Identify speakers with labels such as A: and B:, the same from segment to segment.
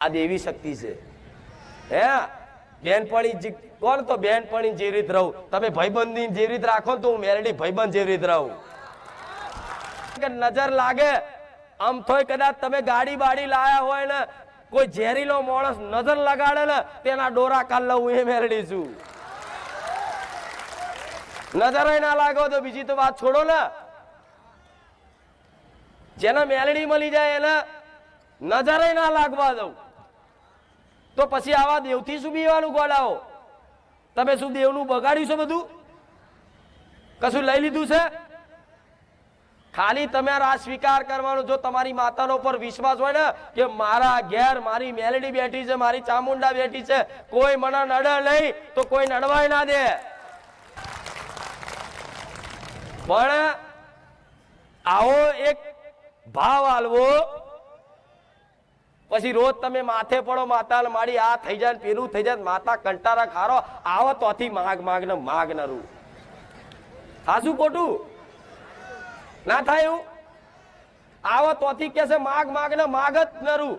A: આ દેવી શક્તિ છે. હે? બેનપણી કોણ તો બેનપણી જેવી રીત રહું? તમે ભાઈબંધી જેવી રીત રાખો તો હું મેરડી ભાઈબંધ જેવી રીત રહું. નજર લાગે, આમ થોય કદાચ તમે ગાડી બાડી લાયા હોય ને, કોઈ ઝેરીલો માણસ નજર લગાડે ને, તેના ડોરા કાલ લઉં એ મેરડી છું. નજર ના લાગો તો બીજી તો વાત છોડો ને. જેને મેલડી મળી જાય એને નજરે ના લાગવા દઉં. તો પછી આવા દેવથી શું બીવાનું ગોડાઓ તમે શું દેવનું બગાડ્યું છે બધું? કશું લઈ લીધું છે? ખાલી તમે આ સ્વીકાર કરવાનો, જો તમારી માતાનો પર વિશ્વાસ હોય ને, કે મારા ઘેર મારી મેલડી બેઠી છે, મારી ચામુંડા બેઠી છે, કોઈ મને નડે નહીં, તો કોઈ નડવાય ના દે. પણ આવો એક ભાવ આલવો પછી રોજ તમે માથે પડો માતા માડી, આ થઈ જાય ને પેલું થઈ જાય ને માતા કંટારા ખારો, આવો તોથી માગ માગ ને માગ નરું. રૂ શું ખોટું? ના થાય એવું? આવો તોથી કે માગ માગ ને માગ જ નરું.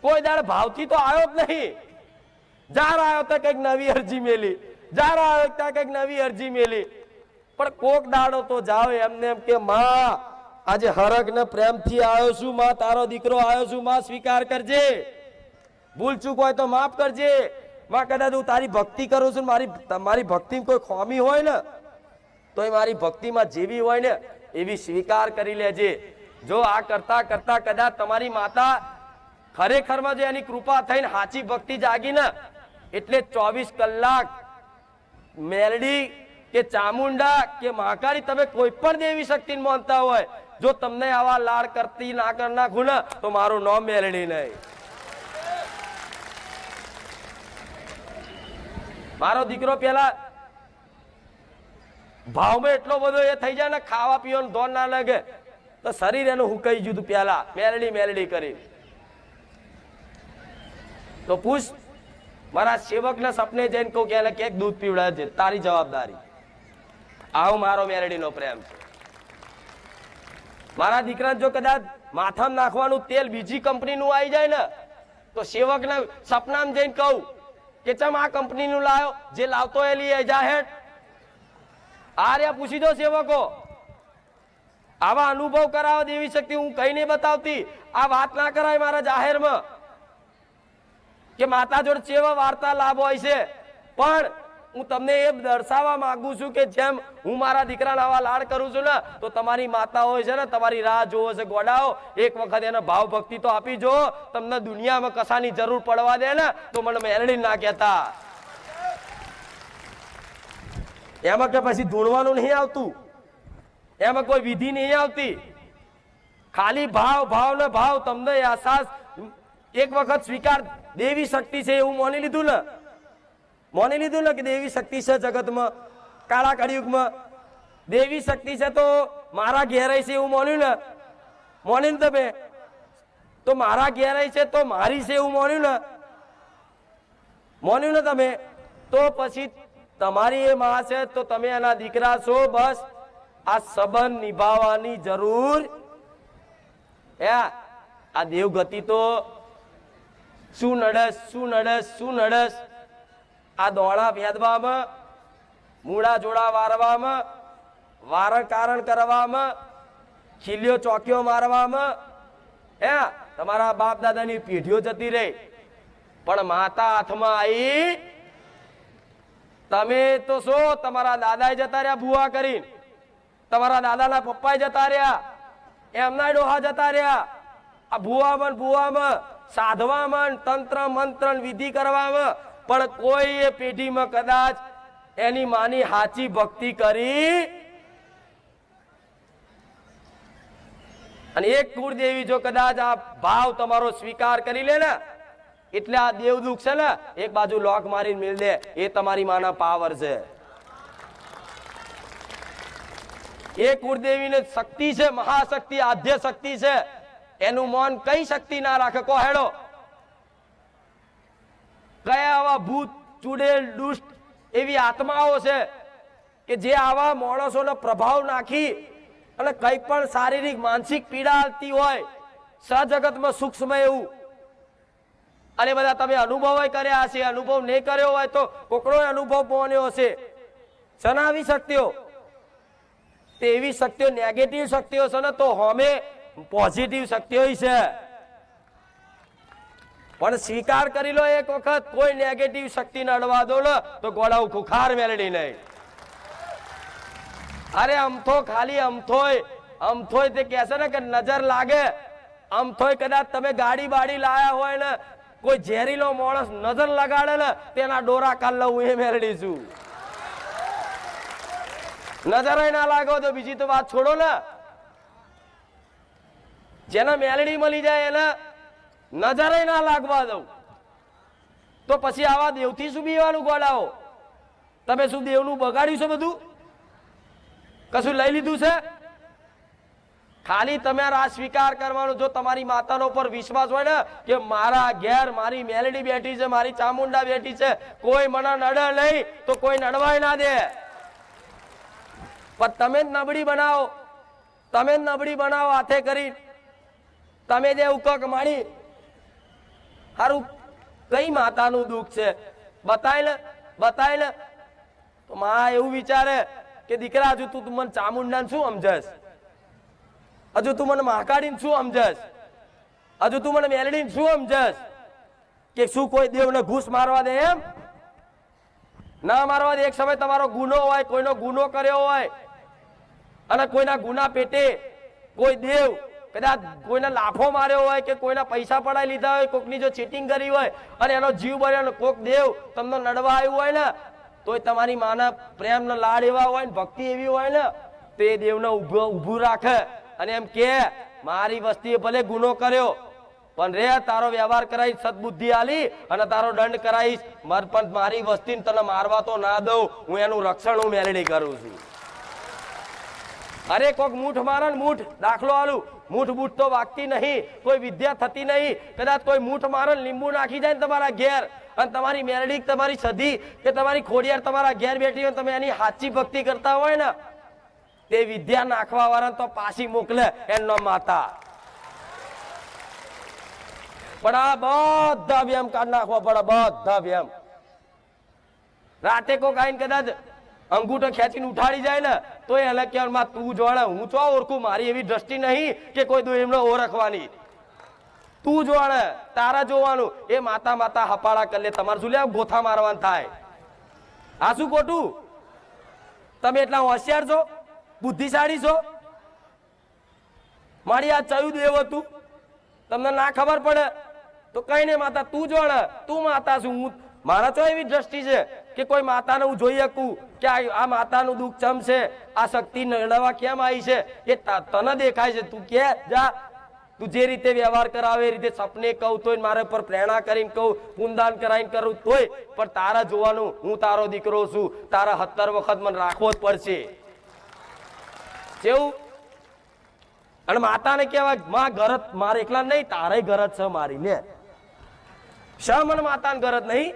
A: કોઈ દાડ ભાવથી તો આવ્યો જ નહીં. જાર આવ્યો તો કંઈક નવી અરજી મેલી. જાર આવ્યો ત્યાં કંઈક નવી અરજી મેલી. પણ કોક દાડો તો જાવ એમને એમ કે, માં આજે હરક ને પ્રેમથી આવ્યો છું, માં તારો દીકરો આવ્યો છું, માં સ્વીકાર કરજે. ભૂલ ચૂક હોય તો માફ કરજે. માં કદાચ હું તારી ભક્તિ કરું છું મારી મારી ભક્તિમાં કોઈ ખોમી હોય ને તો એ મારી ભક્તિમાં જેવી હોય ને, એવી સ્વીકાર કરી લેજે. જો આ કરતા કરતા કદાચ તમારી માતા ખરેખરમાં જો એની કૃપા થઈને સાચી ભક્તિ જાગી ને, એટલે ચોવીસ કલાક મેલડી કે ચામુંડા કે મહાકાળી તમે કોઈ પણ દેવી શક્તિ માનતા હોય, જો તમને આવા લાડ કરતી ના કર નાખું ને, તો મારું નામ મેલડી નહીં. મારો દીકરો પેલા ભાવમાં એટલો બધો એ થઈ જાય ને, ખાવા પીવાનું ધોન ના લાગે, તો શરીર એનું હુકાઈ ગયું હતું પેલા મેલડી મેલડી કરી તો પૂછ, મારા સેવકના સપને જઈને કહું કે એને કેક દૂધ પીવડાવે છે તારી જવાબદારી. આવો મારો મેલડીનો પ્રેમ. છે મારા દીકરા જો કદાચ માથામાં નાખવાનું તેલ બીજી કંપનીનું આવી જાય ને, તો સેવકને સપનામાં જઈને કહું કે ચમ આ કંપનીનું લાવ્યો જે લાવતો એ લઈ રહ્યા પૂછી દો સેવકો, આવા અનુભવ કરાવો દેવી શક્તિ, હું કઈ નહીં બતાવતી. આ વાત ના કરાય મારા જાહેરમાં કે માતા જોડે ચેવા વાર્તા લાભ હોય છે. પણ હું તમને એ દર્શાવવા માંગુ છું કે જેમ હું મારા દીકરાના આવા લાડ કરું છું ને, તો તમારી માતા હોય છે ને, તમારી રાહ જોવો છે ગોડાઓ. એક વખત એને ભાવ ભક્તિ તો આપી જો, તમને દુનિયામાં કશાની જરૂર પડવા દે ને, તો મને મેલડી ના કહેતા. એમાં કે પછી ધૂણવાનું નહીં આવતું? એમાં કોઈ વિધિ નહીં આવતી? ખાલી ભાવ ભાવ ને ભાવ, તમને અહેસાસ એક વખત સ્વીકાર દેવી શક્તિ છે એવું માની લીધું ને માની લીધું ને કે દેવી શક્તિ છે જગતમાં. કાળા કળિયુગમાં. દેવી શક્તિ છે તો મારા ઘેરાય છે એવું માન્યું ને? મોન્યું ને તમે? તો મારા ઘેરાય છે તો મારી છે એવું માન્યું ને? માન્યું ને તમે? તો પછી તમારી એ માં છે તો તમે એના દીકરા છો બસ. આ સંબંધ નિભાવવાની જરૂર હે? આ દેવગતિ તો શું નડસ શું નડસ શું નડસ? આ દોડા ભેદવામાં, મૂળા જોડા વારવામાં, વારણ કારણ કરવામાં, ખીલ્યો ચોકીઓ મારવામાં. હે, તમારા બાપ દાદાની પેઢીઓ જતી રહી. પણ માતા હાથમાં આવી તમે તો શું, તમારા દાદાએ જતા રહ્યા ભૂવા કરીને. તમારા દાદાના પપ્પાએ જતા રહ્યા, એમના ડોહા જતા રહ્યા. આ ભૂવામાં ભૂવામાં સાધવામાં તંત્ર મંત્ર વિધિ કરવામાં પણ કોઈ એ પેઢીમાં કદાચ એની માની હાચી ભક્તિ કરી અને એક કુળદેવી જો કદાચ આ ભાવ તમારો સ્વીકાર કરી લે ને, એટલે આ દેવદુખ છે ને, એક બાજુ લોક મારીને મિલ દે, એ તમારી માના પાવર છે. એ કુળદેવીને શક્તિ છે, મહાશક્તિ આદ્ય શક્તિ છે, એનું મન કઈ શક્તિ ના રાખે, કો હેડો. કયા આવા ભૂત, ચુડેલ, દુષ્ટ એવી આત્માઓ છે કે જે આવા માણસોનો પ્રભાવ નાખી અને કઈ પણ શારીરિક, માનસિક પીડા આવતી હોય, સજગતમાં સૂક્ષ્મ એવું. અને બધા તમે અનુભવ કર્યા હશે, અનુભવ નહીં કર્યો હોય તો કોકનો અનુભવ બન્યો હશે. સનાવી શક્તિઓ? તે એવી શક્તિઓ નેગેટિવ શક્તિઓ છે ને તો હોમે પોઝિટિવ શક્તિઓ છે. પણ સ્વીકાર કરી લો એક વખત, કોઈ નેગેટિવ શક્તિ અડવા દો તો ગોળાઉ ખુખાર મેળડી નહીં. અરે અમથો ખાલી અમથોય અમથોય તે કહેશે ને કે નજર લાગે. અમથોય કદાચ તમે ગાડી બાડી લાયા હોય ને, કોઈ ઝેરીલો માણસ નજર લગાડે ને, તેના ડોરા કાલ લઉં એ મેળડીશું નજર ના લાગો તો બીજી તો વાત છોડો ને. જેને મેલડી મળી જાય એને નજરે ના લાગવા દઉં. તો પછી આવા દેવથી શું બીવાનું ગોળાઓ? તમે શું દેવનું બગાડ્યું છે બધું? કશું લઈ લીધું છે? ખાલી તમે આ સ્વીકાર કરવાનો, જો તમારી માતાનો પર વિશ્વાસ હોય ને, કે મારા ઘેર મારી મેલડી બેઠી છે, મારી ચામુંડા બેઠી છે, કોઈ મને નડે નહીં, તો કોઈ નડવાય ના દે. પણ તમે જ નબળી બનાવો. તમે જ નબળી બનાવો હાથે કરી તમે જે ઉકક મારી હારું, કઈ માતાનું દુઃખ છે? બતાય ને બતાય ને. તો માં એવું વિચારે કે દીકરા, હજુ તું મને ચામુંડા શું સમજસ હજુ તું મને મહાકાળીને શું સમજસ હજુ તું મને મેલડીને શું સમજસ કે શું કોઈ દેવને ઘૂસ મારવા દે એમ? ના મારવા દે, એક સમય તમારો ગુનો હોય, કોઈનો ગુનો કર્યો હોય, અને કોઈના ગુના પેટે કોઈ દેવ કદાચ કોઈને લાફો માર્યો હોય કે કોઈના પૈસા પડાઈ લીધા હોય, કોકની જો ચીટિંગ કરી હોય અને એનો જીવ બન્યો અને કોક દેવ તમને નડવા આવ્યું હોય ને, તોય તમારી માના પ્રેમનો લાડ એવા હોય ને, ભક્તિ એવી હોય ને, તે દેવને ઊભો ઊભું રાખે અને એમ કે મારી વસ્તીએ ભલે ગુનો કર્યો, પણ રે, તારો વ્યવહાર કરાવીશ સદબુદ્ધિ આલી અને તારો દંડ કરાવીશ મર પણ મારી વસ્તીને તને મારવા તો ના દઉં, હું એનું રક્ષણ, હું મેલડી કરું છું. અરે, કોક મૂઠ મારે મૂઠ, દાખલો આલું. મૂઠ બૂઠ તો વાગતી નહીં, કોઈ વિદ્યા થતી નહીં. કદાચ કોઈ મૂઠ મારે લીંબુ નાખી જાય ને તમારા ઘેર, અને તમારી મેરડી તમારી સધી કે તમારી ખોડિયાર તમારા ઘેર બેઠી હોય તમે એની સાચી ભક્તિ કરતા હોય ને, તે વિદ્યા નાખવા વાળા તો પાછી મોકલે એમનો માતા. પણ આ બધા વ્યમ કાઢ નાખવા પડે બધા વ્યમ રાતે કોક આવીને કદાચ અંગૂઠો ખેંચીને ઉઠાડી જાય ને તો એને કહેવામાં તું જોણે હું ચો ઓળખું, મારી એવી દ્રષ્ટિ નહીં કે કોઈ દો એમને ઓળખવાની. તું જોણે તારા જોવાનું. એ માતા માતા હપાળા કરી લે તમારે શું લે ગોથા મારવાનું થાય? આ શું ખોટું? તમે એટલા હોશિયાર છો? બુદ્ધિશાળી છો? મારી આ ચયું દેવ હતું. તમને ના ખબર પડે? તો કઈ નહીં માતા, તું જોણે તું માતા છું, હું મારા તો એવી દ્રષ્ટિ છે કે કોઈ માતાને હું જોઈ શકું કે આ માતાનું દુઃખ ચમ છે? આ શક્તિ નડવા કેમ આવી છે? એ તને દેખાય છે. તું કે, જા. તું જે રીતે વ્યવહાર કરાવે, એ રીતે સપને કહું તોય મારા પર પ્રેરણા કરીને કહું પૂનદાન કરાવીને કરું તોય. પણ તારા જોવાનું, હું તારો દીકરો છું. તારા સત્તર વખત મને રાખવો જ પડશે. જેવું? અને માતાને કહેવાય, માં, ગરજ મારે એકલા નહીં તારે ગરજ છે મારી ને શા મને માતાને ગરજ નહીં?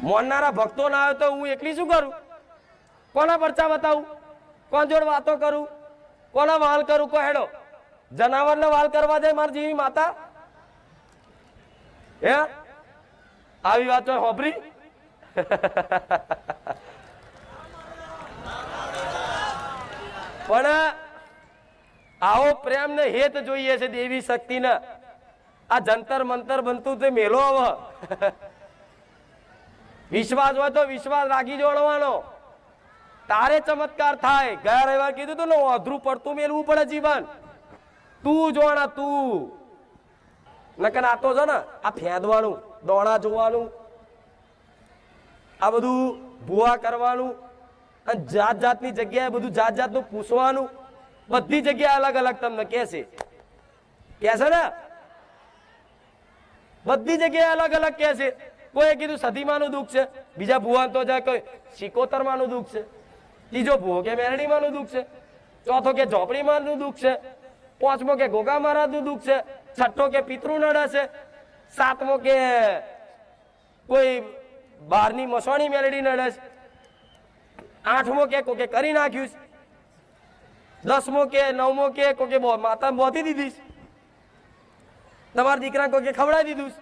A: મોનનારા ભક્તો ના આવે તો હું એકલી શું કરું? કોના પરચા બતાવું? કોણ જોડે વાતો કરું? કોના વાલ કરું? કો હેડો. જનાવરને વાલ કરવા જાય મારી જેવી માતા? હે? આવી વાતો હોભરી? પણ આવો પ્રેમ ને હેત જોઈએ છે દેવી શક્તિને. આ જંતર મંતર બનતું તે મેલો આવ વિશ્વાસ હોય તો વિશ્વાસ રાખી જોડવાનો. તારે ચમત્કાર થાય. ગયા રવિવાર કીધું તું ને અધરું પડતું મેળવું પડે જીવન. તું જોણા તું. નકર આ તો છે ને, આ ફેંદવાનું, દોણા જોવાનું, આ બધું ભૂવા કરવાનું, અને જાત જાતની જગ્યાએ બધું જાત જાતનું પૂછવાનું, બધી જગ્યાએ અલગ અલગ તમને કહેશે કહેશે ને? બધી જગ્યાએ અલગ અલગ કહે છે. કોઈ કીધું, સધીમાનું દુઃખ છે. બીજા ભુવાન તો જાય કોઈ, સિકોતરમાનું દુઃખ છે. ત્રીજો ભૂવો કે મેરડીમાંનું દુઃખ છે. ચોથો કે ઝોપડીમાંનું દુઃખ છે. પાંચમો કે ગોગા મહારાજનું દુઃખ છે. છઠ્ઠો કે પિતૃ નડે છે. સાતમો કે કોઈ બહારની મસવાણી મેરડી નડે છે. આઠમો કે કોકે કરી નાખ્યું છે. દસમો કે નવમો કે કોકે માતા બોધી દીધી છે. તમારા દીકરા કોઈ ખવડાવી દીધું છે?